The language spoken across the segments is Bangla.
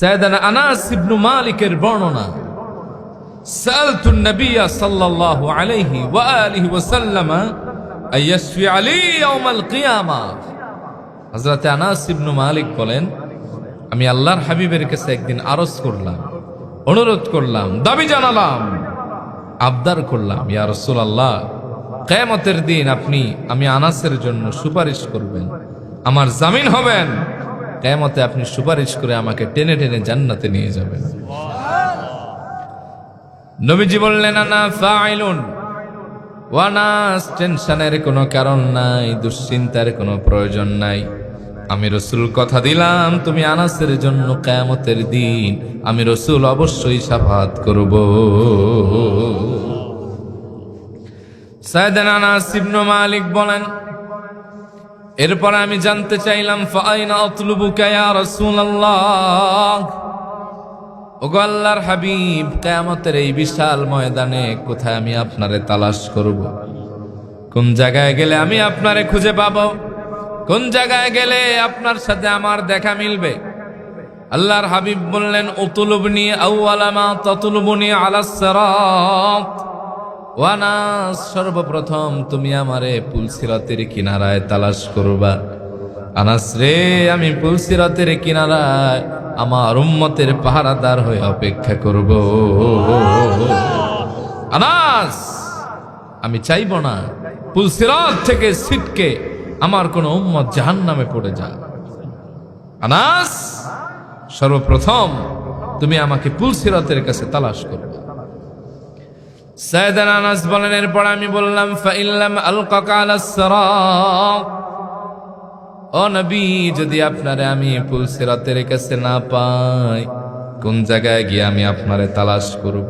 সৈয়দানা আনাস ইবনু মালিকের বর্ণনা سألت النبي صلى الله عليه وآله وسلم أن يشفع لي يوم القيامة হযরত আনাস ইবনু মালিক বলেন আমি আল্লাহর হাবিবের কাছে একদিন আরজ করলাম অনুরোধ করলাম দাবি জানালাম আবদার করলাম ইয়া রাসূলুল্লাহ কিয়ামতের দিন আপনি আমি আনাসের জন্য সুপারিশ করবেন আমার জামিন হবেন কিয়ামতে আপনি সুপারিশ করে আমাকে টেনে টেনে জান্নাতে নিয়ে যাবেন। নবীজি বললেন না ফাইলুন। ওয়ানাস টেনশনের কোনো কারণ নাই, দুশ্চিন্তার কোনো প্রয়োজন নাই। আমি রসুল কথা দিলাম, তুমি আনাসের জন্য কেয়ামতের দিন আমি রসুল অবশ্যই সাফাত করব। সায়দান আনাস ইবনু মালিক বলেন এরপর আমি জানতে চাইলাম আল্লাহর হাবিব, কেয়ামতের এই বিশাল ময়দানে কোথায় আমি আপনারে তালাশ করব? কোন জায়গায় গেলে আমি আপনারে খুঁজে পাব? কোন জায়গায় গেলে আপনার সাথে আমার দেখা মিলবে? আল্লাহর হাবিব বললেন, উতুলুবনি আউয়ালামা ততুলুবনি আলাস সিরাত। ওয়ানাস, সর্বপ্রথম তুমি আমারে পুলসিরাতের কিনারায় তালাশ করবা। আনাস রে, আমি পুলসিরাতের কিনারায় আমার উম্মতের পাহারাদার হয়ে অপেক্ষা করব। আনাস, আমি চাইব না পুলসিরাত থেকে সিটকে আমার কোন উম্মত জাহান্নামে পড়ে যা আনাস, সর্বপ্রথম তুমি আমাকে পুলসিরাতের কাছে তালাশ করবে সাইদান আনাস বলেন, এরপর আমি বললাম, ফাইল্লাম আলকাকা আলাস সিরাত। ও নবী, যদি আপনারে আমি পুলসিরাতের কাছে না পাই, কোন জায়গায় গিয়ে আমি আপনারে তালাশ করব?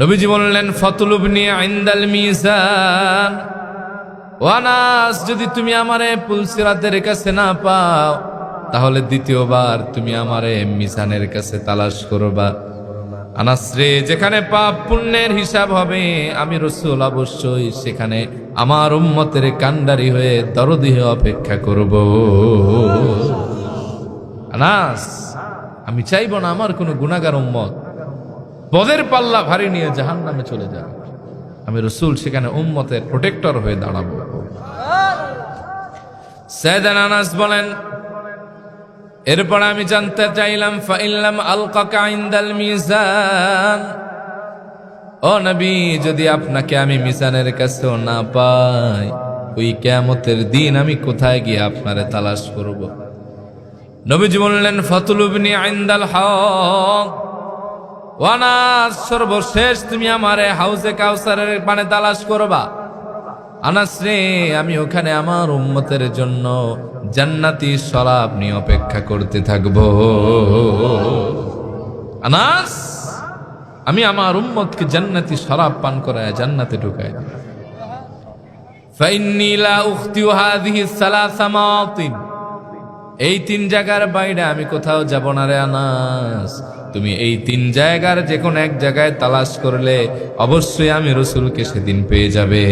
নবীজি বললেন, ফতলুবনি আইন্দাল মিজান। ওয়ানাস যদি তুমি আমারে পুলসিরাতের কাছে না পাও, তাহলে দ্বিতীয়বার তুমি আমারে মিজানের কাছে তালাশ করবা। আনাসরে যেখানে পাপ পুণ্যের হিসাব হবে আমি রসুল অবশ্যই সেখানে আমার উম্মতের কান্ডারি হয়ে দরদি হয়ে অপেক্ষা করব। আনাস আমি চাইব না আমার কোনো গুণাগার উম্মত। পদের পাল্লা ভারী নিয়ে জাহান নামে চলে যাবে আমি রসুল সেখানে উম্মতের প্রোটেক্টর হয়ে দাঁড়াবো। সৈয়দান আনাস বলেন এরপর আমি জানতে চাইলাম, ফাইল্লাম আলকাকা ইনদাল মিজান। ও নবী, যদি আপনাকে আমি মিজানের কাছেও না পাই, ওই কেমতের দিন আমি কোথায় গিয়ে আপনারে তালাশ করব? নবীজি বললেন, ফতুলুবনি আইন্দাল হক। ওয়ানাস সর্বশেষ তুমি আমারে হাউসে কাউসারের পানে তালাশ করবা। আনাস রে আমি ওখানে আমার উম্মতের জন্য জান্নাতি শরাব নিয়ে অপেক্ষা করতে থাকব আনাস আমি আমার উম্মতকে জান্নাতি শরাব পান করায় জান্নাতে ঢুকাই দিই। فإني لا أخطئ هذه الثلاث مواطن এই তিন জায়গার বাইরে আমি কোথাও যাব না রে আনাস। তুমি এই তিন জায়গার যে কোনো এক জায়গায় তালাশ করলে অবশ্যই আমি রসুলকে সেদিন পেয়ে যাবে।